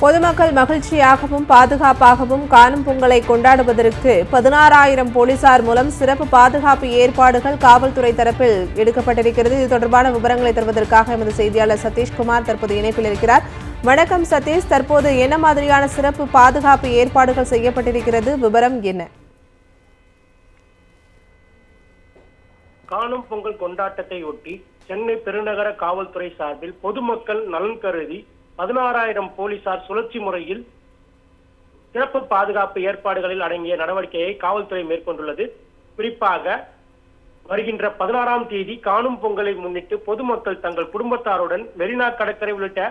பொதுமக்கள் மகிழ்ச்சியாகவும் பாதுகாப்பாகவும் காணும் பொங்கலை கொண்டாடுவதற்கு பதினாறாயிரம் போலீசார் மூலம் சிறப்பு பாதுகாப்பு ஏற்பாடுகள் காவல்துறை தரப்பில் எடுக்கப்பட்டிருக்கிறது. இது தொடர்பான விவரங்களை தருவதற்காக எமது செய்தியாளர் சதீஷ்குமார் தற்போது இணைப்பில் இருக்கிறார். வணக்கம் சதீஷ். தற்போது என்ன மாதிரியான சிறப்பு பாதுகாப்பு ஏற்பாடுகள் செய்யப்பட்டிருக்கிறது? விவரம் என்ன? காணும் பொங்கல் கொண்டாட்டத்தை ஒட்டி சென்னை பெருநகர காவல்துறை சார்பில் பொதுமக்கள் நலன் கருதி பதினாறாயிரம் போலீசார் சுழற்சி முறையில் சிறப்பு பாதுகாப்பு ஏற்பாடுகளில் அடங்கிய நடவடிக்கையை காவல்துறை மேற்கொண்டுள்ளது. குறிப்பாக வருகின்ற பதினாறாம் தேதி காணும் பொங்கலை முன்னிட்டு பொதுமக்கள் தங்கள் குடும்பத்தாருடன் மெரினா கடற்கரை உள்ளிட்ட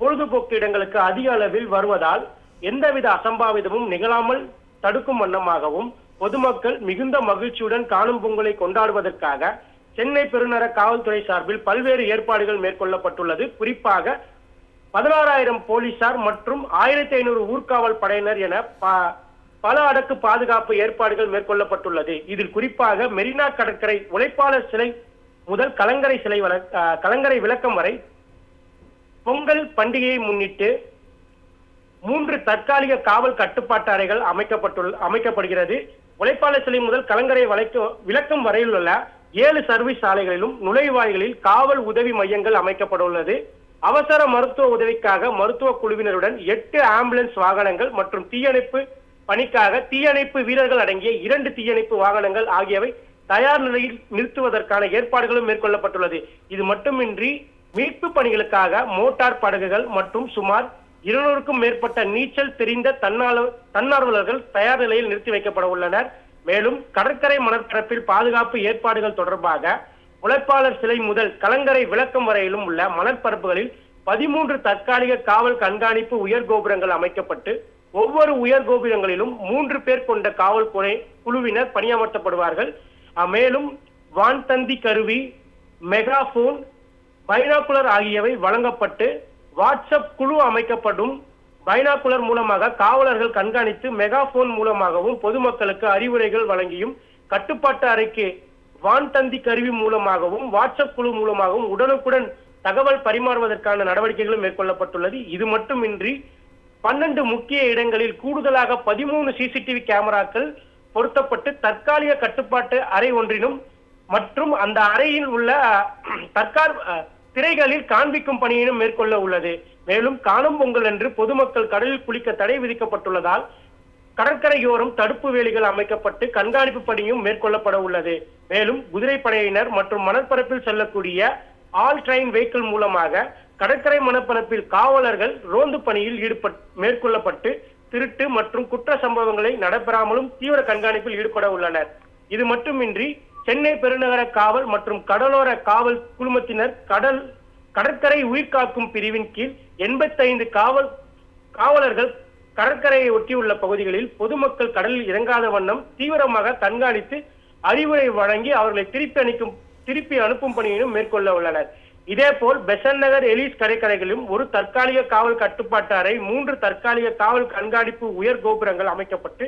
பொழுதுபோக்கு இடங்களுக்கு அதிக அளவில் வருவதால் எந்தவித அசம்பாவிதமும் நிகழாமல் தடுக்கும் வண்ணமாகவும் பொதுமக்கள் மிகுந்த மகிழ்ச்சியுடன் காணும் பொங்கலை கொண்டாடுவதற்காக சென்னை பெருநகர காவல்துறை சார்பில் பல்வேறு ஏற்பாடுகள் மேற்கொள்ளப்பட்டுள்ளது. குறிப்பாக பதினாறாயிரம் போலீசார் மற்றும் ஆயிரத்தி ஐநூறு ஊர்காவல் படையினர் என ப- பல அடக்கு பாதுகாப்பு ஏற்பாடுகள் மேற்கொள்ளப்பட்டுள்ளது. இதில் குறிப்பாக மெரினா கடற்கரை உழைப்பாளர் சிலை முதல் கலங்கரை சிலை கலங்கரை விளக்கம் வரை பொங்கல் பண்டிகையை முன்னிட்டு மூன்று தற்காலிக காவல் கட்டுப்பாட்டு அறைகள் அமைக்கப்பட்டுள்ள அமைக்கப்படுகிறது. உழைப்பாளர் சிலை முதல் கலங்கரை வளைக்க விளக்கம் வரையிலுள்ள ஏழு சர்வீஸ் சாலைகளிலும் நுழைவாயில்களில் காவல் உதவி மையங்கள் அமைக்கப்பட உள்ளது அவசர மருத்துவ உதவிக்காக மருத்துவ குழுவினருடன் எட்டு ஆம்புலன்ஸ் வாகனங்கள் மற்றும் தீயணைப்பு பணிக்காக தீயணைப்பு வீரர்கள் அடங்கிய இரண்டு தீயணைப்பு வாகனங்கள் ஆகியவை தயார் நிலையில் நிறுத்துவதற்கான ஏற்பாடுகளும் மேற்கொள்ளப்பட்டுள்ளது. இது மட்டுமின்றி மீட்பு பணிகளுக்காக மோட்டார் படகுகள் மற்றும் சுமார் இருநூறுக்கும் மேற்பட்ட நீச்சல் தெரிந்த தன்னார்வ தன்னார்வலர்கள் தயார் நிலையில் நிறுத்தி வைக்கப்பட உள்ளனர். மேலும் கடற்கரை மணற்பரப்பில் பாதுகாப்பு ஏற்பாடுகள் தொடர்பாக உழைப்பாளர் சிலை முதல் கலங்கரை விளக்கம் வரையிலும் உள்ள மணற்பரப்புகளில் பதிமூன்று தற்காலிக காவல் கண்காணிப்பு உயர் கோபுரங்கள் அமைக்கப்பட்டு ஒவ்வொரு உயர் கோபுரங்களிலும் மூன்று பேர் கொண்ட காவல் குழுவினர் பணியமர்த்தப்படுவார்கள். மேலும் வான்தந்தி கருவி மெகாபோன் பைனாகுலர் ஆகியவை வழங்கப்பட்டு வாட்ஸ்அப் குழு அமைக்கப்படும். பைனாகுலர் மூலமாக காவலர்கள் கண்காணித்து மெகாபோன் மூலமாகவும் பொதுமக்களுக்கு அறிவுரைகள் வழங்கியும் கட்டுப்பாட்டு அறைக்கு வான்தந்தி கருவி மூலமாகவும் வாட்ஸ்அப் குழு மூலமாகவும் உடனுக்குடன் தகவல் பரிமாறுவதற்கான நடவடிக்கைகளும் மேற்கொள்ளப்பட்டுள்ளது. இது மட்டுமின்றி பன்னெண்டு முக்கிய இடங்களில் கூடுதலாக பதிமூணு சிசிடிவி கேமராக்கள் பொருத்தப்பட்டு தற்காலிக கட்டுப்பாட்டு அறை ஒன்றிலும் மற்றும் அந்த அறையில் உள்ள தற்கால் திரைகளில் காண்பிக்கும் பணியினும் மேற்கொள்ள உள்ளது. மேலும் காணும் பொங்கல் என்று பொதுமக்கள் கடலில் குளிக்க தடை விதிக்கப்பட்டுள்ளதால் கடற்கரையோரம் தடுப்பு வேலிகள் அமைக்கப்பட்டு கண்காணிப்பு பணியும் மேற்கொள்ளப்பட உள்ளது. மேலும் குதிரைப்படையினர் மற்றும் மணற்பரப்பில் செல்லக்கூடிய ஆல் ட்ரெயின் வெஹிக்கிள் மூலமாக கடற்கரை மணப்பரப்பில் காவலர்கள் ரோந்து பணியில் ஈடுபட் மேற்கொள்ளப்பட்டு திருட்டு மற்றும் குற்ற சம்பவங்களை நடைபெறாமலும் தீவிர கண்காணிப்பில் ஈடுபட உள்ளனர். இது மட்டுமின்றி சென்னை பெருநகர காவல் மற்றும் கடலோர காவல் குழுமத்தினர் கடல் கடற்கரை உயிர்காக்கும் பிரிவின் கீழ் எண்பத்தைந்து காவல் காவலர்கள் கடற்கரையை ஒட்டியுள்ள பகுதிகளில் பொதுமக்கள் கடலில் இறங்காத வண்ணம் தீவிரமாக கண்காணித்து அறிவுரை வழங்கி அவர்களை திருப்பி அனுப்பும் திருப்பி அனுப்பும் பணியிலும் மேற்கொள்ள உள்ளனர். இதேபோல் பெசன் நகர் எலிஸ் கடற்கரைகளிலும் ஒரு தற்காலிக காவல் கட்டுப்பாட்டு அறை மூன்று தற்காலிக காவல் கண்காணிப்பு உயர் கோபுரங்கள் அமைக்கப்பட்டு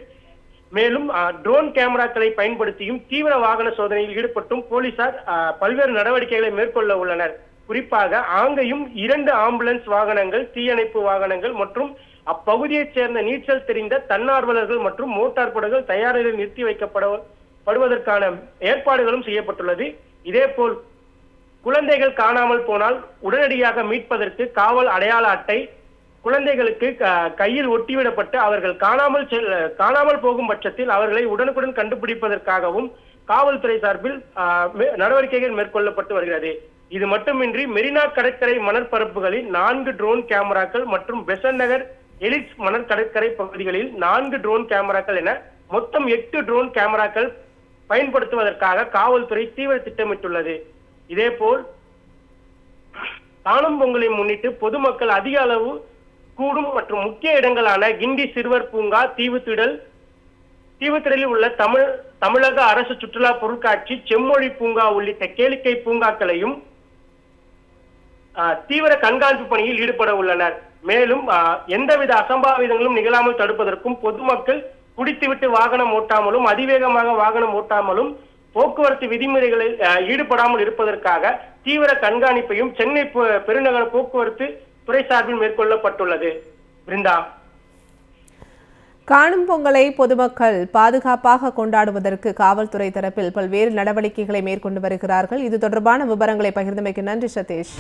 மேலும் ட்ரோன் கேமராக்களை பயன்படுத்தியும் தீவிர வாகன சோதனையில் ஈடுபட்டும் போலீசார் பல்வேறு நடவடிக்கைகளை மேற்கொள்ள உள்ளனர். குறிப்பாக ஆங்கையும் இரண்டு ஆம்புலன்ஸ் வாகனங்கள் தீயணைப்பு வாகனங்கள் மற்றும் அப்பகுதியைச் சேர்ந்த நீச்சல் தெரிந்த தன்னார்வலர்கள் மற்றும் மோட்டார் படகுகள் தயாரில் நிறுத்தி வைக்கப்பட படுவதற்கான ஏற்பாடுகளும் செய்யப்பட்டுள்ளது. இதேபோல் குழந்தைகள் காணாமல் போனால் உடனடியாக மீட்பதற்கு காவல் அடையாள அட்டை குழந்தைகளுக்கு கையில் ஒட்டிவிடப்பட்டு அவர்கள் காணாமல் செல் காணாமல் போகும் பட்சத்தில் அவர்களை உடனுக்குடன் கண்டுபிடிப்பதற்காகவும் காவல்துறை சார்பில் நடவடிக்கைகள் மேற்கொள்ளப்பட்டு வருகிறது. இது மட்டுமின்றி மெரினா கடற்கரை மணற்பரப்புகளில் நான்கு ட்ரோன் கேமராக்கள் மற்றும் பெசன் நகர் எலிட்ஸ் மணல் கடற்கரை பகுதிகளில் நான்கு ட்ரோன் கேமராக்கள் என மொத்தம் எட்டு ட்ரோன் கேமராக்கள் பயன்படுத்துவதற்காக காவல்துறை தீவிர திட்டமிட்டுள்ளது. இதேபோல் காணும் பொங்கலை முன்னிட்டு பொதுமக்கள் அதிக அளவு கூடும் மற்றும் முக்கிய இடங்களான கிண்டி சிறுவர் பூங்கா தீவுத்திடல் தீவுத்திடலில் உள்ள தமிழ் தமிழக அரசு சுற்றுலா பொருட்காட்சி செம்மொழி பூங்கா உள்ளிட்ட கேளிக்கை பூங்காக்களையும் தீவிர கண்காணிப்பு பணியில் ஈடுபட உள்ளனர். மேலும் எந்தவித அசம்பாவிதங்களும் நிகழாமல் தடுப்பதற்கும் பொதுமக்கள் குடித்துவிட்டு வாகனம் ஓட்டாமலும் அதிவேகமாக வாகனம் ஓட்டாமலும் போக்குவரத்து விதிமுறைகளில் ஈடுபடாமல் இருப்பதற்காக தீவிர கண்காணிப்பையும் சென்னை பெருநகர போக்குவரத்து துறை சார்பில் மேற்கொள்ளப்பட்டுள்ளது. பிருந்தா. காணும் பொங்கலை பொதுமக்கள் பாதுகாப்பாக கொண்டாடுவதற்கு காவல்துறை தரப்பில் பல்வேறு நடவடிக்கைகளை மேற்கொண்டு வருகிறார்கள். இது தொடர்பான விவரங்களை பகிர்ந்தமைக்கு நன்றி சதீஷ்.